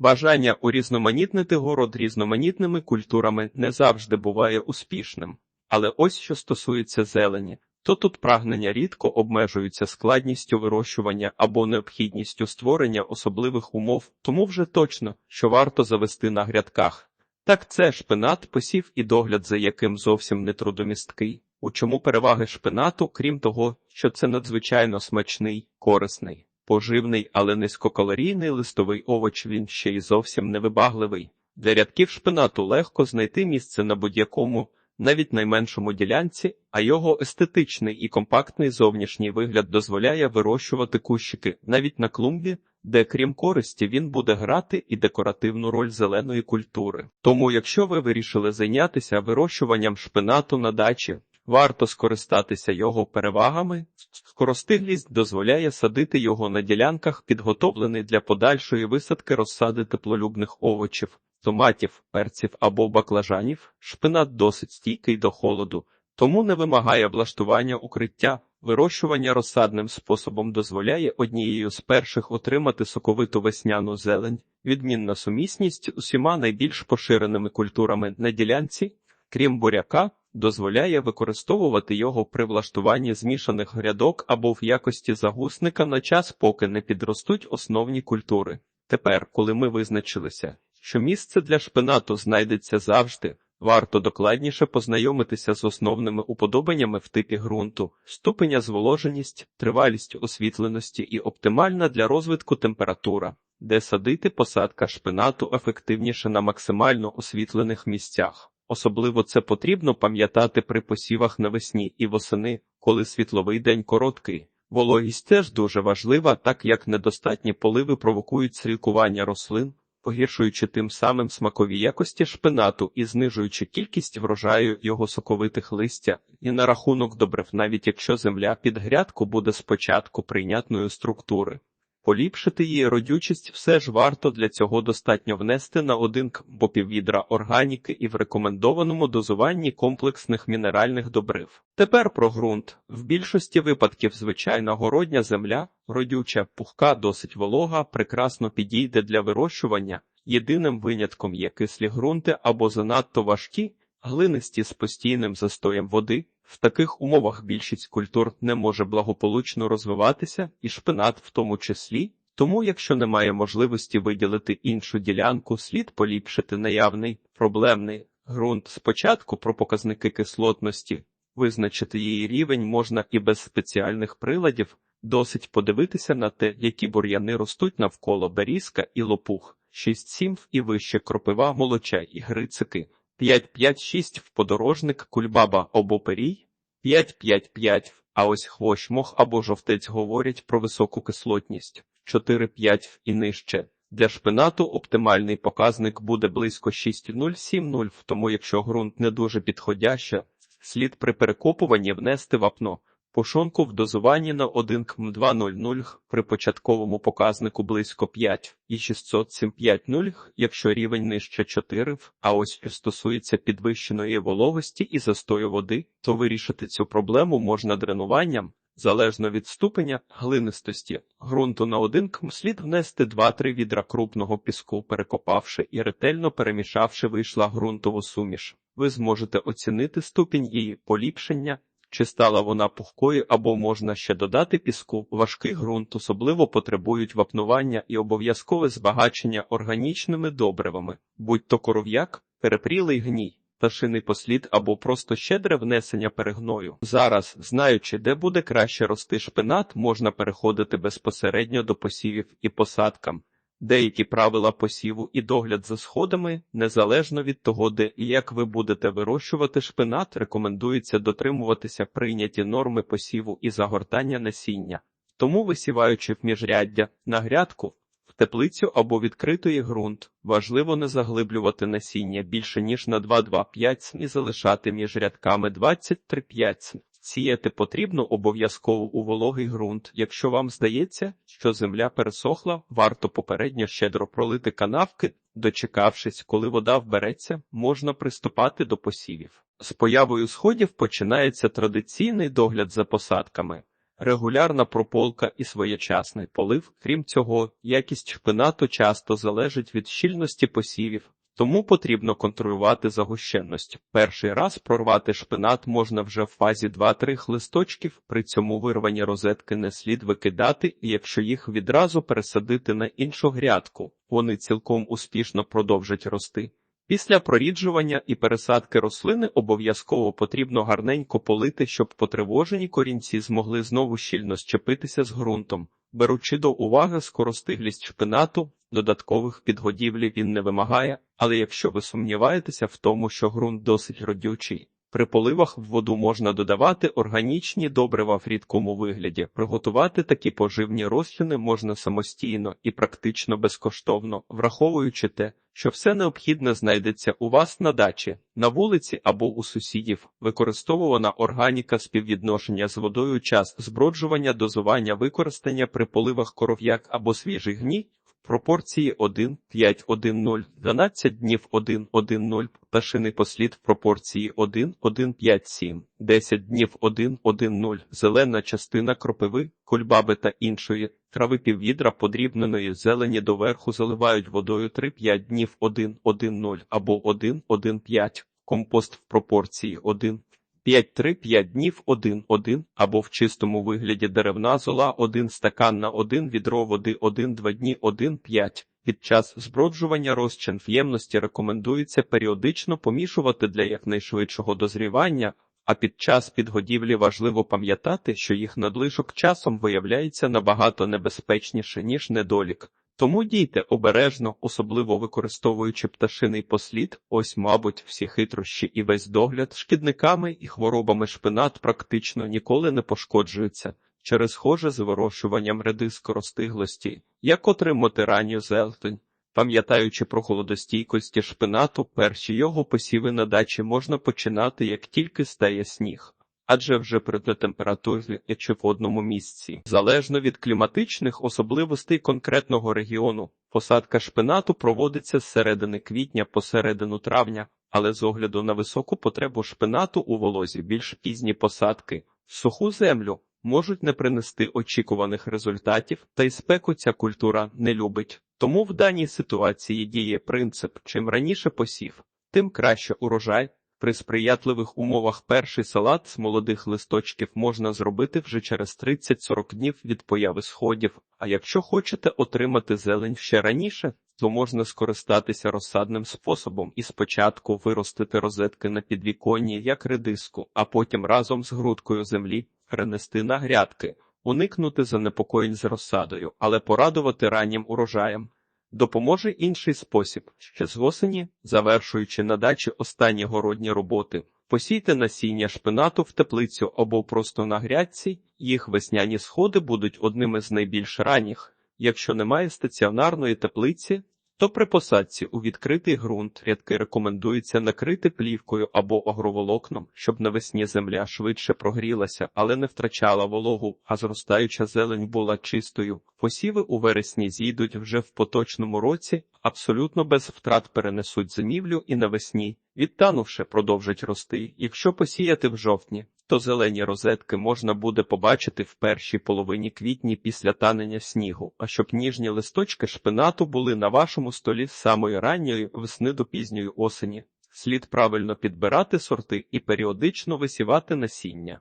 Бажання урізноманітнити город різноманітними культурами не завжди буває успішним. Але ось що стосується зелені, то тут прагнення рідко обмежуються складністю вирощування або необхідністю створення особливих умов, тому вже точно, що варто завести на грядках. Так це шпинат, посів і догляд за яким зовсім не трудомісткий. У чому переваги шпинату, крім того, що це надзвичайно смачний, корисний, поживний, але низькокалорійний листовий овоч, він ще й зовсім невибагливий. Для рядків шпинату легко знайти місце на будь-якому, навіть найменшому ділянці, а його естетичний і компактний зовнішній вигляд дозволяє вирощувати кущики навіть на клумбі, де, крім користі, він буде грати і декоративну роль зеленої культури. Тому, якщо ви вирішили зайнятися вирощуванням шпинату на дачі, варто скористатися його перевагами. Скоростиглість дозволяє садити його на ділянках, підготовлений для подальшої висадки розсади теплолюбних овочів, томатів, перців або баклажанів. Шпинат досить стійкий до холоду, тому не вимагає влаштування укриття. Вирощування розсадним способом дозволяє однією з перших отримати соковиту весняну зелень, відмінна сумісність усіма найбільш поширеними культурами на ділянці, крім буряка, дозволяє використовувати його при влаштуванні змішаних грядок або в якості загусника на час, поки не підростуть основні культури. Тепер, коли ми визначилися, що місце для шпинату знайдеться завжди, Варто докладніше познайомитися з основними уподобаннями в типі ґрунту, ступеня зволоженість, тривалість освітленості і оптимальна для розвитку температура, де садити посадка шпинату ефективніше на максимально освітлених місцях. Особливо це потрібно пам'ятати при посівах навесні і восени, коли світловий день короткий. Вологість теж дуже важлива, так як недостатні поливи провокують срілкування рослин, погіршуючи тим самим смакові якості шпинату і знижуючи кількість врожаю його соковитих листя, і на рахунок добрив, навіть якщо земля під грядку буде спочатку прийнятної структури. Поліпшити її родючість все ж варто для цього достатньо внести на один піввідра органіки і в рекомендованому дозуванні комплексних мінеральних добрив. Тепер про ґрунт. В більшості випадків звичайна городня земля, родюча, пухка, досить волога, прекрасно підійде для вирощування. Єдиним винятком є кислі ґрунти або занадто важкі, глинисті з постійним застоєм води. В таких умовах більшість культур не може благополучно розвиватися, і шпинат в тому числі. Тому, якщо немає можливості виділити іншу ділянку, слід поліпшити наявний проблемний ґрунт спочатку про показники кислотності, визначити її рівень можна і без спеціальних приладів, досить подивитися на те, які бур'яни ростуть навколо берізка і лопух, 6-7 і вище кропива молоча і грицики. 5-5-6 в подорожник, кульбаба або перій, 5-5-5, а ось хвощ мох або жовтець говорять про високу кислотність, 4-5 і нижче. Для шпинату оптимальний показник буде близько 6,0-7,0, тому якщо ґрунт не дуже підходяще, слід при перекопуванні внести вапно. Пошонку в дозуванні на 1 км 2,00 при початковому показнику близько 5 і 607,5,0, якщо рівень нижче 4, а ось що стосується підвищеної вологості і застою води, то вирішити цю проблему можна дренуванням, залежно від ступеня глинистості. Ґрунту на 1 км слід внести 2-3 відра крупного піску, перекопавши і ретельно перемішавши вийшла ґрунтову суміш. Ви зможете оцінити ступінь її поліпшення. Чи стала вона пухкою або можна ще додати піску, важкий ґрунт особливо потребують вапнування і обов'язкове збагачення органічними добривами, будь то коров'як, перепрілий гній, пташиний послід або просто щедре внесення перегною. Зараз, знаючи, де буде краще рости шпинат, можна переходити безпосередньо до посівів і посадкам. Деякі правила посіву і догляд за сходами, незалежно від того, де і як ви будете вирощувати шпинат, рекомендується дотримуватися прийняті норми посіву і загортання насіння. Тому, висіваючи в міжряддя на грядку, в теплицю або відкритий ґрунт, важливо не заглиблювати насіння більше ніж на 2-2-5 см і залишати між рядками 23-5 см. Сіяти потрібно обов'язково у вологий ґрунт. Якщо вам здається, що земля пересохла, варто попередньо щедро пролити канавки, дочекавшись, коли вода вбереться, можна приступати до посівів. З появою сходів починається традиційний догляд за посадками. регулярна прополка і своєчасний полив. Крім цього, якість шпинату часто залежить від щільності посівів. Тому потрібно контролювати загущенність. Перший раз прорвати шпинат можна вже в фазі 2-3 листочків, при цьому вирвані розетки не слід викидати, і якщо їх відразу пересадити на іншу грядку, вони цілком успішно продовжать рости. Після проріджування і пересадки рослини обов'язково потрібно гарненько полити, щоб потривожені корінці змогли знову щільно щепитися з ґрунтом. Беручи до уваги скоростиглість шпинату, додаткових підгодівлі він не вимагає, але якщо ви сумніваєтеся в тому, що ґрунт досить родючий, при поливах в воду можна додавати органічні добрива в рідкому вигляді. Приготувати такі поживні розчини можна самостійно і практично безкоштовно, враховуючи те, що все необхідне знайдеться у вас на дачі, на вулиці або у сусідів, використовувана органіка співвідношення з водою час зброджування, дозування використання при поливах коров'як або свіжий гній, пропорції 1, 5, 1, 0, 12 днів 1, 1, 0, пташиний послід в пропорції 1, 1, 5, 7, 10 днів 1, 1, 0, зелена частина кропиви, кульбаби та іншої, трави піввідра подрібненої зелені доверху заливають водою 3-5 днів 1, 1, 0 або 1, 1, 5, компост в пропорції 1, 5-3-5 днів 1-1 або в чистому вигляді деревна зола 1 стакан на 1 відро води 1-2 дні 1-5. Під час зброджування розчин в ємності рекомендується періодично помішувати для якнайшвидшого дозрівання, а під час підгодівлі важливо пам'ятати, що їх надлишок часом виявляється набагато небезпечніше, ніж недолік. Тому дійте обережно, особливо використовуючи пташиний послід, ось, мабуть, всі хитрощі і весь догляд шкідниками і хворобами шпинат практично ніколи не пошкоджується через схоже з вирощуванням редискоростиглості, як отримати ранню зелень. Пам'ятаючи про холодостійкості шпинату, перші його посіви на дачі можна починати, як тільки стає сніг. Адже вже при температурі чи в одному місці, залежно від кліматичних особливостей конкретного регіону, посадка шпинату проводиться з середини квітня по середину травня, але з огляду на високу потребу шпинату у волозі більш пізні посадки, суху землю можуть не принести очікуваних результатів, та й спеку ця культура не любить. Тому в даній ситуації діє принцип: чим раніше посів, тим краще урожай. При сприятливих умовах перший салат з молодих листочків можна зробити вже через 30-40 днів від появи сходів. А якщо хочете отримати зелень ще раніше, то можна скористатися розсадним способом і спочатку виростити розетки на підвіконні як редиску, а потім разом з грудкою землі перенести на грядки, уникнути занепокоєнь з розсадою, але порадувати раннім урожаєм. Допоможе інший спосіб, ще з осені, завершуючи на дачі останні городні роботи, посійте насіння шпинату в теплицю або просто на грядці, їх весняні сходи будуть одними з найбільш ранніх. Якщо немає стаціонарної теплиці, то при посадці у відкритий ґрунт рядки рекомендується накрити плівкою або агроволокном, щоб навесні земля швидше прогрілася, але не втрачала вологу, а зростаюча зелень була чистою. Посіви у вересні зійдуть вже в поточному році, абсолютно без втрат перенесуть зимівлю і навесні, відтанувши, продовжать рости. Якщо посіяти в жовтні, то зелені розетки можна буде побачити в першій половині квітні після танення снігу, а щоб ніжні листочки шпинату були на вашому столі з самої ранньої весни до пізньої осені. Слід правильно підбирати сорти і періодично висівати насіння.